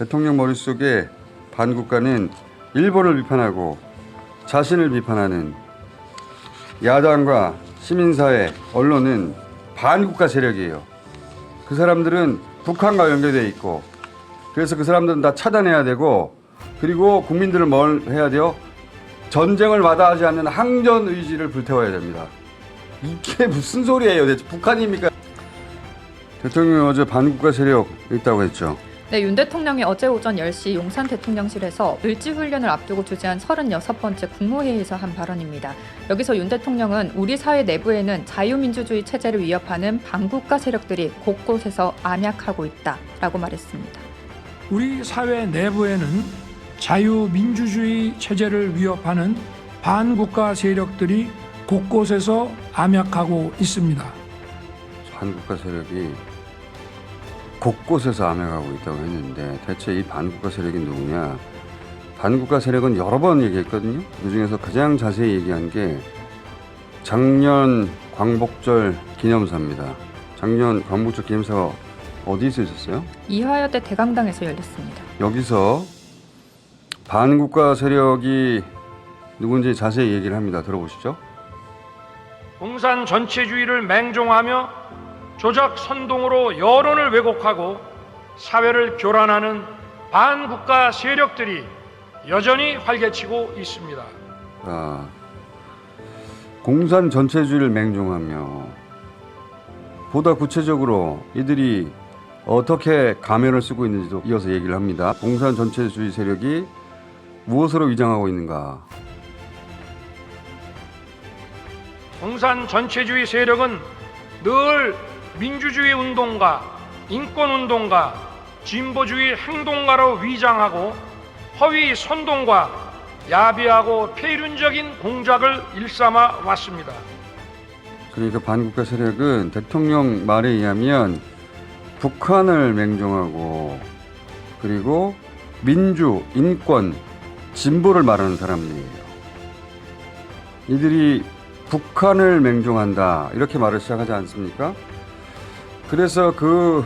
대통령 머릿속에 반국가는 일본을 비판하고 자신을 비판하는 야당과 시민사회, 언론은 반국가 세력이에요. 그 사람들은 북한과 연결돼 있고 그래서 그 사람들은 다 차단해야 되고 그리고 국민들은 뭘 해야 돼요? 전쟁을 마다하지 않는 항전 의지를 불태워야 됩니다. 이게 무슨 소리예요? 대체 북한입니까? 대통령이 어제 반국가 세력 있다고 했죠. 네, 윤 대통령이 어제 오전 10시 용산 대통령실에서 을지 훈련을 앞두고 주재한 36번째 국무회의에서 한 발언입니다. 여기서 윤 대통령은 우리 사회 내부에는 자유민주주의 체제를 위협하는 반국가 세력들이 곳곳에서 암약하고 있다라고 말했습니다. 우리 사회 내부에는 자유민주주의 체제를 위협하는 반국가 세력들이 곳곳에서 암약하고 있습니다. 반국가 세력이 곳곳에서 암약하고 있다고 했는데 대체 이 반국가 세력이 누구냐? 반국가 세력은 여러 번 얘기했거든요. 그 중에서 가장 자세히 얘기한 게 작년 광복절 기념사입니다. 작년 광복절 기념사가 어디서 있었어요? 이화여대 대강당에서 열렸습니다. 여기서 반국가 세력이 누군지 자세히 얘기를 합니다. 들어보시죠. 공산 전체주의를 맹종하며 조작 선동으로 여론을 왜곡하고 사회를 교란하는 반국가 세력들이 여전히 활개치고 있습니다. 아, 공산 전체주의를 맹종하며 보다 구체적으로 이들이 어떻게 가면을 쓰고 있는지도 이어서 얘기를 합니다. 공산 전체주의 세력이 무엇으로 위장하고 있는가? 공산 전체주의 세력은 늘 민주주의 운동가, 인권 운동가, 진보주의 행동가로 위장하고 허위 선동과 야비하고 폐륜적인 공작을 일삼아 왔습니다. 그러니까 반국가 세력은 대통령 말에 의하면 북한을 맹종하고 그리고 민주, 인권, 진보를 말하는 사람들이에요. 이들이 북한을 맹종한다 이렇게 말을 시작하지 않습니까? 그래서 그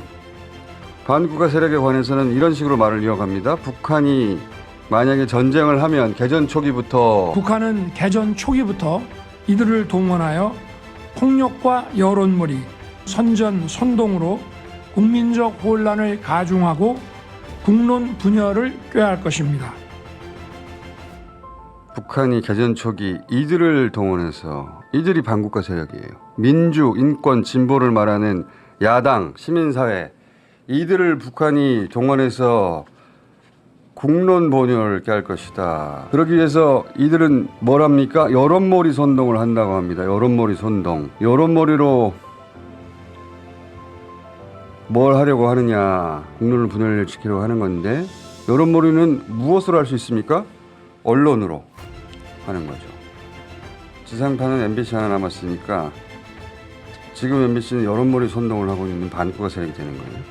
반국가 세력에 관해서는 이런 식으로 말을 이어갑니다. 북한이 만약에 전쟁을 하면 개전 초기부터 북한은 개전 초기부터 이들을 동원하여 폭력과 여론몰이, 선전, 선동으로 국민적 혼란을 가중하고 국론 분열을 꾀할 것입니다. 북한이 개전 초기 이들을 동원해서 이들이 반국가 세력이에요. 민주, 인권, 진보를 말하는 야당, 시민사회 이들을 북한이 동원해서 국론 본연을 깨할 것이다. 그러기 위해서 이들은 뭘 합니까? 여론몰이 선동을 한다고 합니다. 여론몰이 선동. 여론몰이로 뭘 하려고 하느냐? 국론을 분열시키려고 하는 건데 여론몰이는 무엇으로 할 수 있습니까? 언론으로 하는 거죠. 지상파는 MBC 하나 남았으니까 지금 MBC는 여론몰이 선동을 하고 있는 반국가 세력이 되는 거예요.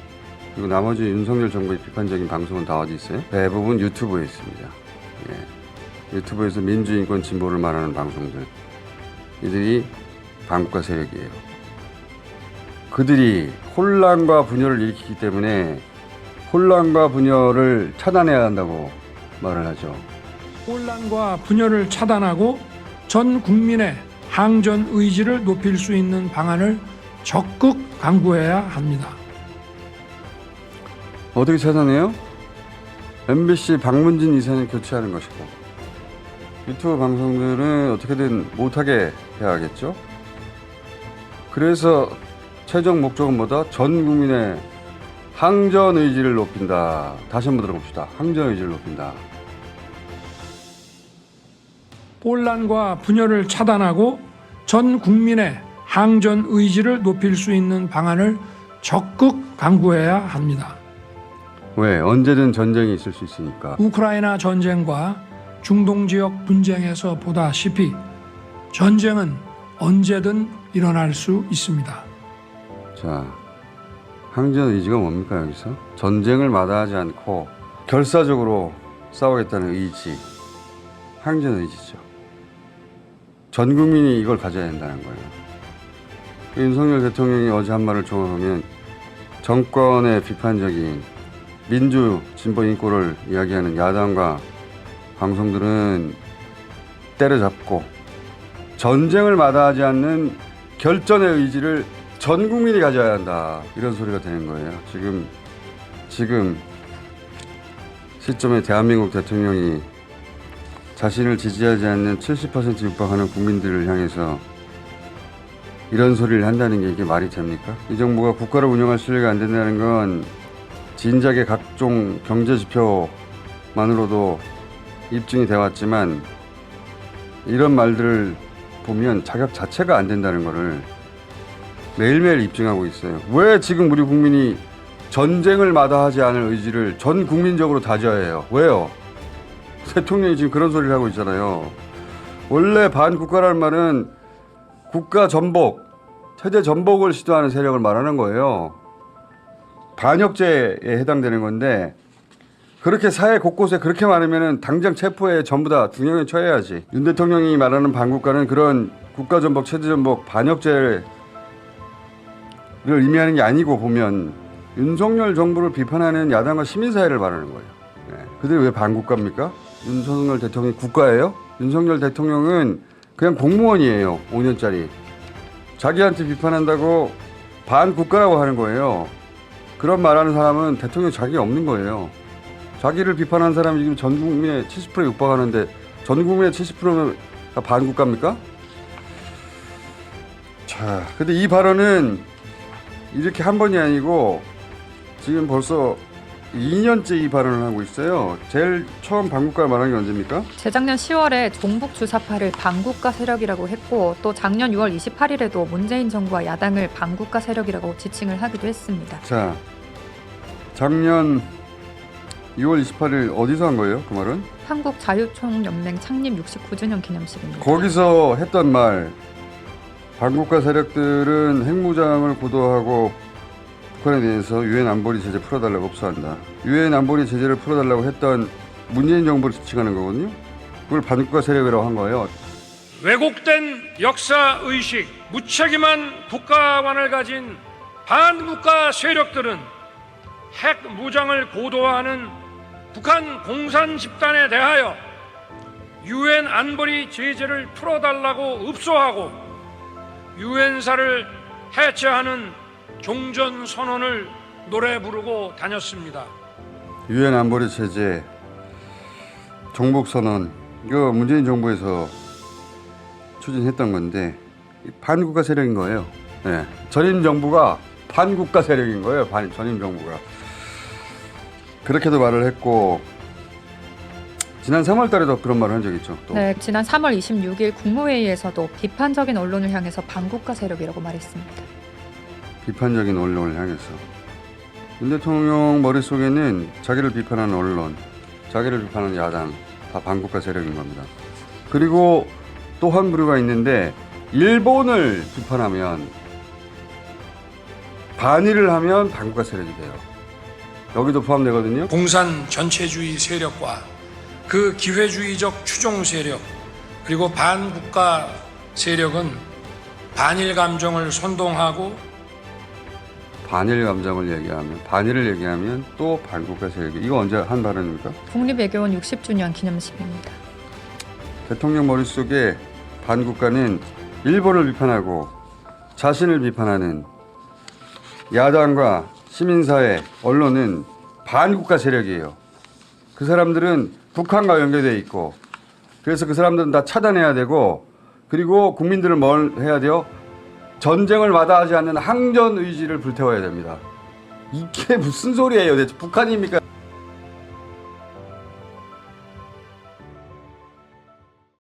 그리고 나머지 윤석열 정부의 비판적인 방송은 다 어디 있어요? 대부분 유튜브에 있습니다. 예. 유튜브에서 민주인권 진보를 말하는 방송들. 이들이 반국가 세력이에요. 그들이 혼란과 분열을 일으키기 때문에 혼란과 분열을 차단해야 한다고 말을 하죠. 혼란과 분열을 차단하고 전 국민의 항전 의지를 높일 수 있는 방안을 적극 강구해야 합니다. 어떻게 차단해요? MBC 박문진 이사를 교체하는 것이고 유튜브 방송들은 어떻게든 못하게 해야겠죠. 그래서 최종 목적은 뭐다? 전 국민의 항전 의지를 높인다. 다시 한번 들어봅시다. 항전 의지를 높인다. 혼란과 분열을 차단하고 전 국민의 항전 의지를 높일 수 있는 방안을 적극 강구해야 합니다. 왜? 언제든 전쟁이 있을 수 있으니까. 우크라이나 전쟁과 중동 지역 분쟁에서 보다시피 전쟁은 언제든 일어날 수 있습니다. 자, 항전 의지가 뭡니까 여기서? 전쟁을 마다하지 않고 결사적으로 싸우겠다는 의지, 항전 의지죠. 전 국민이 이걸 가져야 된다는 거예요. 윤석열 대통령이 어제 한 말을 종합하면 정권의 비판적인 민주 진보 인권을 이야기하는 야당과 방송들은 때려잡고 전쟁을 마다하지 않는 결전의 의지를 전 국민이 가져야 한다 이런 소리가 되는 거예요. 지금 지금 시점에 대한민국 대통령이 자신을 지지하지 않는 70% 육박하는 국민들을 향해서 이런 소리를 한다는 게 이게 말이 됩니까? 이 정부가 국가를 운영할 수리가 안 된다는 건 진작에 각종 경제 지표만으로도 입증이 돼 왔지만 이런 말들을 보면 자격 자체가 안 된다는 것을 매일매일 입증하고 있어요. 왜 지금 우리 국민이 전쟁을 마다하지 않을 의지를 전 국민적으로 다져야 해요? 왜요? 대통령이 지금 그런 소리를 하고 있잖아요. 원래 반국가라는 말은 국가 전복, 세대 전복을 시도하는 세력을 말하는 거예요. 반역죄에 해당되는 건데 그렇게 사회 곳곳에 그렇게 많으면은 당장 체포해 전부 다 중형에 처해야지. 윤 대통령이 말하는 반국가는 그런 국가 전복, 체제 전복, 반역죄를 의미하는 게 아니고 보면 윤석열 정부를 비판하는 야당과 시민사회를 말하는 거예요. 네. 그들이 왜 반국가입니까? 윤석열 대통령이 국가예요? 윤석열 대통령은 그냥 공무원이에요. 5년짜리. 자기한테 비판한다고 반국가라고 하는 거예요. 그런 말하는 사람은 대통령 자격이 없는 거예요. 자기를 비판한 사람이 지금 전 국민의 70%에 육박하는데 전 국민의 70%가 반국가입니까? 자, 근데 이 발언은 이렇게 한 번이 아니고 지금 벌써 2년째 이 발언을 하고 있어요. 제일 처음 반국가 말한 게 언제입니까? 재작년 10월에 종북 주사파를 반국가 세력이라고 했고 또 작년 6월 28일에도 문재인 정부와 야당을 반국가 세력이라고 지칭을 하기도 했습니다. 자, 작년 2월 28일 어디서 한 거예요? 그 말은? 한국 자유총연맹 창립 69주년 기념식입니다. 거기서 했던 말 반국가 세력들은 핵무장을 고도하고 북한에 대해서 유엔 안보리 제재 풀어달라고 ob수한다. 유엔 안보리 제재를 풀어달라고 했던 문재인 정부를 지칭하는 거거든요. 그걸 반국가 세력이라고 한 거예요. 왜곡된 역사 의식, 무책임한 국가관을 가진 반국가 세력들은 핵 무장을 고도화하는 북한 공산 집단에 대하여 유엔 안보리 제재를 풀어달라고 읍소하고 유엔사를 해체하는 종전 선언을 노래 부르고 다녔습니다. 유엔 안보리 제재, 종북 선언 이거 문재인 정부에서 추진했던 건데 이 반국가 세력인 거예요. 네. 전임 정부가 반국가 세력인 거예요. 반, 전임 정부가 그렇게도 말을 했고 지난 3월 달에도 그런 말을 한 적 있죠. 또 네, 지난 3월 26일 국무회의에서도 비판적인 언론을 향해서 반국가 세력이라고 말했습니다. 비판적인 언론을 향해서 윤 대통령 머릿속에는 자기를 비판하는 언론, 자기를 비판하는 야당 다 반국가 세력인 겁니다. 그리고 또 한 부류가 있는데 일본을 비판하면 반일을 하면 반국가 세력이 돼요. 여기도 포함되거든요. 공산 전체주의 세력과 그 기회주의적 추종 세력 그리고 반국가 세력은 반일 감정을 선동하고 반일 감정을 얘기하면 반일을 얘기하면 또 반국가 세력이 이거 언제 한 발언입니까? 국립외교원 60주년 기념식입니다. 대통령 머릿속에 반국가는 일본을 비판하고 자신을 비판하는 야당과 시민사회, 언론은 반국가 세력이에요. 그 사람들은 북한과 연계되어 있고 그래서 그 사람들은 다 차단해야 되고 그리고 국민들을 뭘 해야 돼요? 전쟁을 마다하지 않는 항전 의지를 불태워야 됩니다. 이게 무슨 소리예요? 대체 북한입니까?